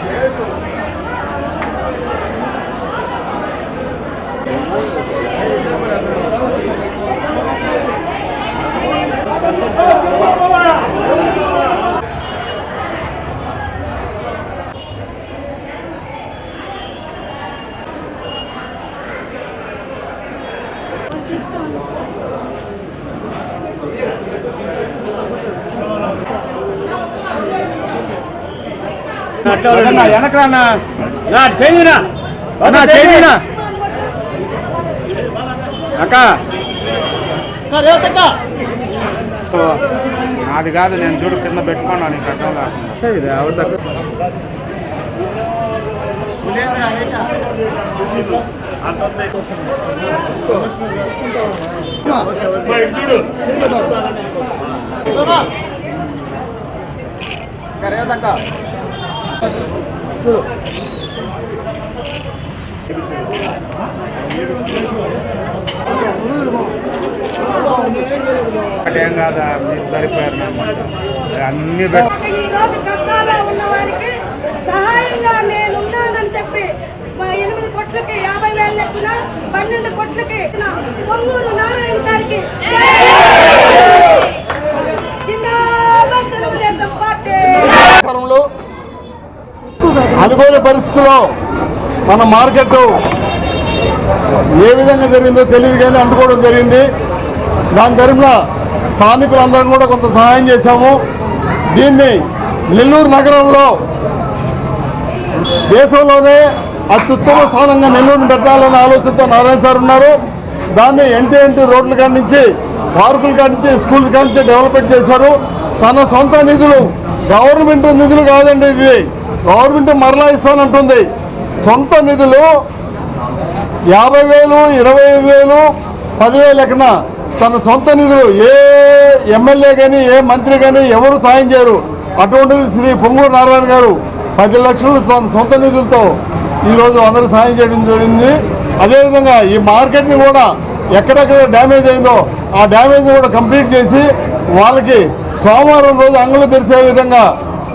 Certo? వెనకరానా చేయినా. అక్క. అది కాదు నేను చూడు కింద పెట్టుకున్నాను నీకు అర్థం కాకుండా ఏం కాదా మీరు సరిపోయారు అన్ని ఈరోజు కష్టాల్లో ఉన్న వారికి సహాయంగా నేనున్నానని చెప్పి మా ఎనిమిది కోట్లకి యాభై వేలు లెక్కన పన్నెండు కోట్లకి పొంగూరు నారాయణ గారికి అనుకోని పరిస్థితుల్లో మన మార్కెట్ ఏ విధంగా జరిగిందో తెలియదు కానీ అంటుకోవడం జరిగింది. దాని తరఫున స్థానికులందరం కూడా కొంత సహాయం చేశాము. దీన్ని నెల్లూరు నగరంలో దేశంలోనే అత్యుత్తమ స్థానంగా నెల్లూరుని పెట్టాలనే ఆలోచనతో నారాయణ సార్ ఉన్నారు. దాన్ని ఎంటీ ఎంటీ రోడ్ల కాడి నుంచి పార్కుల కాడి నుంచి స్కూల్ కాడి నుంచి డెవలప్మెంట్ చేశారు. తన సొంత నిధులు గవర్నమెంట్ నిధులు కాదండి ఇది. గవర్నమెంట్ మరలా ఇస్తానంటుంది. సొంత నిధులు యాభై వేలు ఇరవై ఐదు వేలు పదివేలు ఎక్కన తన సొంత నిధులు ఏ ఎమ్మెల్యే కానీ ఏ మంత్రి కానీ ఎవరు సాయం చేయరు. అటువంటిది శ్రీ పొంగూరు నారాయణ గారు పది లక్షలు తన సొంత నిధులతో ఈరోజు అందరూ సాయం చేయడం జరిగింది. అదేవిధంగా ఈ మార్కెట్ని కూడా ఎక్కడెక్కడ డ్యామేజ్ అయిందో ఆ డ్యామేజ్ కూడా కంప్లీట్ చేసి వాళ్ళకి సోమవారం రోజు అంగళ్ళు తెరిసే విధంగా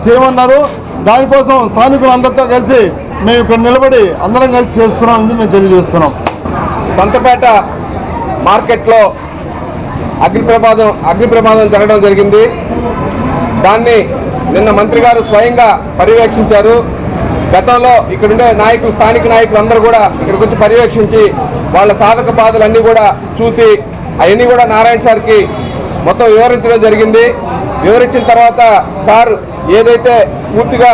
చేయమన్నారు. దానికోసం స్థానికులందరితో కలిసి మేము ఇక్కడ నిలబడి అందరం కలిసి చేస్తున్నామని మేము తెలియజేస్తున్నాం. సంతపేట మార్కెట్లో అగ్ని ప్రమాదం అగ్ని ప్రమాదం జరగడం జరిగింది. దాన్ని నిన్న మంత్రి గారు స్వయంగా పర్యవేక్షించారు. గతంలో ఇక్కడుండే నాయకులు స్థానిక నాయకులు అందరూ కూడా ఇక్కడికి వచ్చి పర్యవేక్షించి వాళ్ళ సాధక బాధలన్నీ కూడా చూసి అవన్నీ కూడా నారాయణ సార్కి మొత్తం వివరించడం జరిగింది. వివరించిన తర్వాత సార్ ఏదైతే పూర్తిగా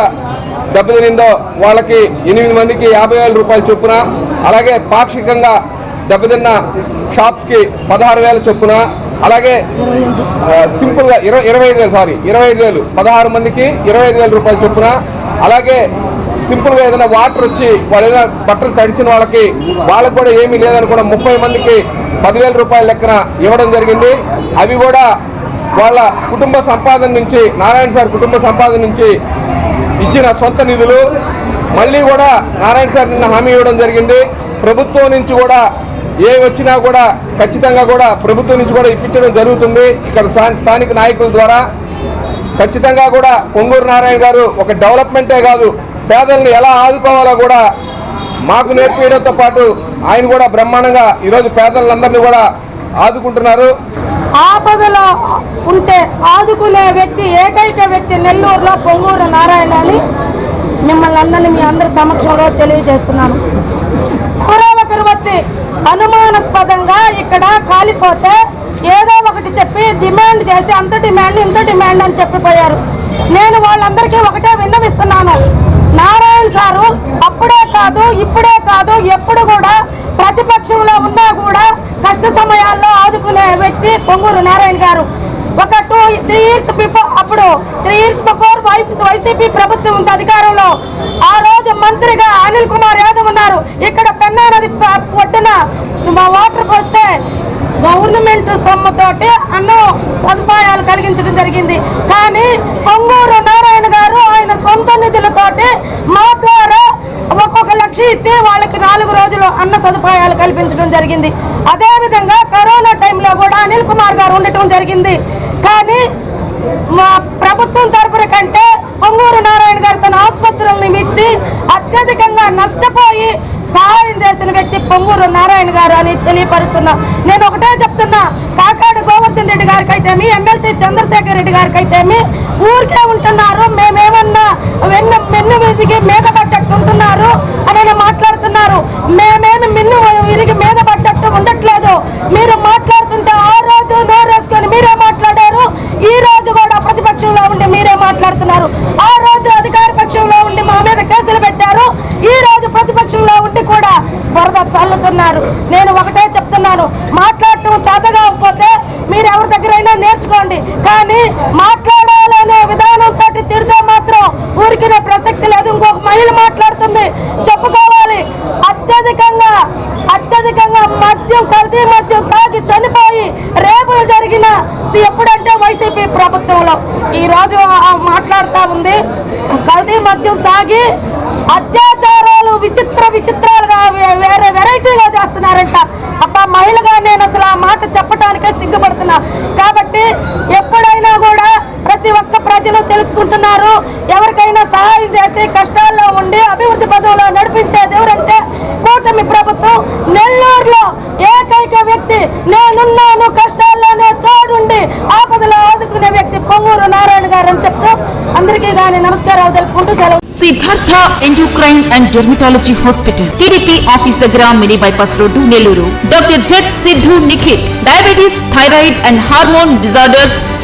దెబ్బతినిందో వాళ్ళకి ఎనిమిది మందికి యాభై వేల రూపాయల చొప్పున అలాగే పాక్షికంగా దెబ్బతిన్న షాప్స్కి పదహారు వేల చొప్పున అలాగే సింపుల్గా ఇరవై ఇరవై ఐదు వేలు సారీ ఇరవై ఐదు వేలు పదహారు మందికి ఇరవై ఐదు వేల రూపాయల చొప్పున అలాగే సింపుల్గా ఏదైనా వాటర్ వచ్చి వాళ్ళు ఏదైనా బట్టలు తడిచిన వాళ్ళకి వాళ్ళకి కూడా ఏమీ లేదని కూడా ముప్పై మందికి పదివేల రూపాయల లెక్కన ఇవ్వడం జరిగింది. అవి కూడా వాళ్ళ కుటుంబ సంపాదన నుంచి నారాయణ సార్ కుటుంబ సంపాదన నుంచి ఇచ్చిన సొంత నిధులు మళ్ళీ కూడా నారాయణ సార్ నిన్న హామీ ఇవ్వడం జరిగింది. ప్రభుత్వం నుంచి కూడా ఏ వచ్చినా కూడా ఖచ్చితంగా కూడా ప్రభుత్వం నుంచి కూడా ఇప్పించడం జరుగుతుంది. ఇక్కడ స్థానిక నాయకుల ద్వారా ఖచ్చితంగా కూడా పొంగూరు నారాయణ గారు ఒక డెవలప్మెంటే కాదు. పేదలను ఎలా ఆదుకోవాలో కూడా మాకు నేర్పించడంతో పాటు ఆయన కూడా బ్రహ్మాండంగా ఈరోజు పేదలందరినీ కూడా ఆదుకుంటున్నారు. ఆపదలో ఉంటే ఆదుకునే వ్యక్తి ఏకైక వ్యక్తి నెల్లూరులో పొంగూరు నారాయణ అని మిమ్మల్ని అందరినీ మీ అందరి సమక్షంలో తెలియజేస్తున్నాను. ఎవరో ఒకరు వచ్చి అనుమానాస్పదంగా ఇక్కడ కాలిపోతే ఏదో ఒకటి చెప్పి డిమాండ్ చేసి అంత డిమాండ్ ఇంత డిమాండ్ అని చెప్పిపోయారు. నేను వాళ్ళందరికీ ఒకటే విన్నవిస్తున్నాను. నారాయణ సారు అప్పుడే కాదు ఇప్పుడే కాదు ఎప్పుడు కూడా ప్రతిపక్షంలో ఉన్నా కూడా కష్ట సమయాల్లో ఆదుకునే వ్యక్తి పొంగూరు నారాయణ గారు. ఒక టూ త్రీ ఇయర్స్ బిఫోర్ అప్పుడు త్రీ ఇయర్స్ బిఫోర్ వైసీపీ ప్రభుత్వం ఉంది అధికారంలో ఆ రోజు మంత్రిగా అనిల్ కుమార్ యాదవ్ ఉన్నారు. ఇక్కడ పెన్నా నది ప- మా వాటర్ పోస్తే గవర్నమెంట్ సొమ్ముతోటి అన్న సదుపాయాలు కలిగించడం జరిగింది. కానీ పొంగూరు నారాయణ గారు ఆయన సొంత నిధులతోటి మాతో లక్ష ఇచ్చి వాళ్ళకి నాలుగు రోజులు అన్న సదుపాయాలు కల్పించడం జరిగింది. అదేవిధంగా కరోనా టైంలో కూడా అనిల్ కుమార్ గారు ఉండటం జరిగింది. కానీ మా ప్రభుత్వం తరపున కంటే పొంగూరు నారాయణ గారు తన ఆసుపత్రులను ఇచ్చి అత్యధికంగా నష్టపోయి సహాయం చేసిన వ్యక్తి పొంగూరు నారాయణ గారు అని తెలియపరుస్తున్నా. నేను ఒకటే చెప్తున్నా కాకాడు గోవర్ధన్ రెడ్డి గారికి అయితే ఎమ్మెల్సీ చంద్రశేఖర్ రెడ్డి గారికి అయితే ఊరికే ఉంటున్నారు. మేమేమన్నా వెన్ను వెన్ను విసిగి మీద మాట్లాడుతున్నారు మేమేమి మిన్ను విరిగి మీద పడ్డట్టు ఉండట్లేదు. మీరు మాట్లాడుతుంటే ఆ రోజు నోరేసుకొని మీరే మాట్లాడారు. ఈ రోజు కూడా ప్రతిపక్షంలో ఉండి మీరే మాట్లాడుతున్నారు ఆ రోజు అధికార పక్షంలో ఉండి మా మీద కేసులు పెట్టారు ఈ రోజు ప్రతిపక్షంలో ఉండి కూడా బురద చల్లుతున్నారు నేను ఒకటే చెప్తున్నాను మాట్లాడటం చేతగాకపోతే మీరు ఎవరి దగ్గరైనా నేర్చుకోండి కానీ మాట్లాడాలనే విధానం తోటి తిడితే మాత్రం ఊరికినే ప్రసక్తి లేదు ఇంకొక మహిళ మాట్లాడుతుంది చెప్పుకోవాలి అత్యధికంగా అత్యధికంగా మద్యం కల్తీ మద్యం తాగి చనిపోయి రేపులు జరిగిన ఎప్పుడంటే వైసీపీ ఈరోజు మాట్లాడుతూ ఉంది. కల్తీ మద్యం తాగి అత్యాచారాలు విచిత్ర విచిత్రాలుగా వేరే వెరైటీగా చేస్తున్నారంట. అబ్బా మహిళగా నేను అసలు ఆ మాట చెప్పడానికే సిగ్గుపడుతున్నా. కాబట్టి ఎప్పుడైనా కూడా ప్రతి ఒక్క ప్రజలు తెలుసుకుంటున్నారు. ఎవరికైనా సహాయం చేసి కష్టాల్లో ఉండి అభివృద్ధి పదవులో నడిపించేది ఎవరంటే కూటమి ప్రభుత్వం. నెల్లూరులో ఏకైక వ్యక్తి నేనున్నా కష్టాల్లోనే తోడుండి ఆపదలో ఆదుకునే వ్యక్తి పొంగూరు నారాయణ గారు అని చెప్తూ అందరికీ నమస్కారాలు తెలుపుకుంటూ సెలవు. Siddhartha endocrine and dermatology hospital TDP office దగ్గర mini bypass road Nellore. Doctor jet Siddhu Nikhith diabetes thyroid and hormone disorders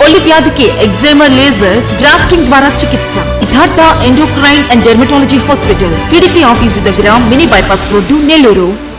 బొల్లి వ్యాధికి ఎగ్జైమర్ లేజర్ గ్రాఫ్టింగ్ ద్వారా చికిత్స. Siddhartha endocrine and dermatology hospital TDP office దగ్గర మినీ బైపాస్ రోడ్డు నెల్లూరు.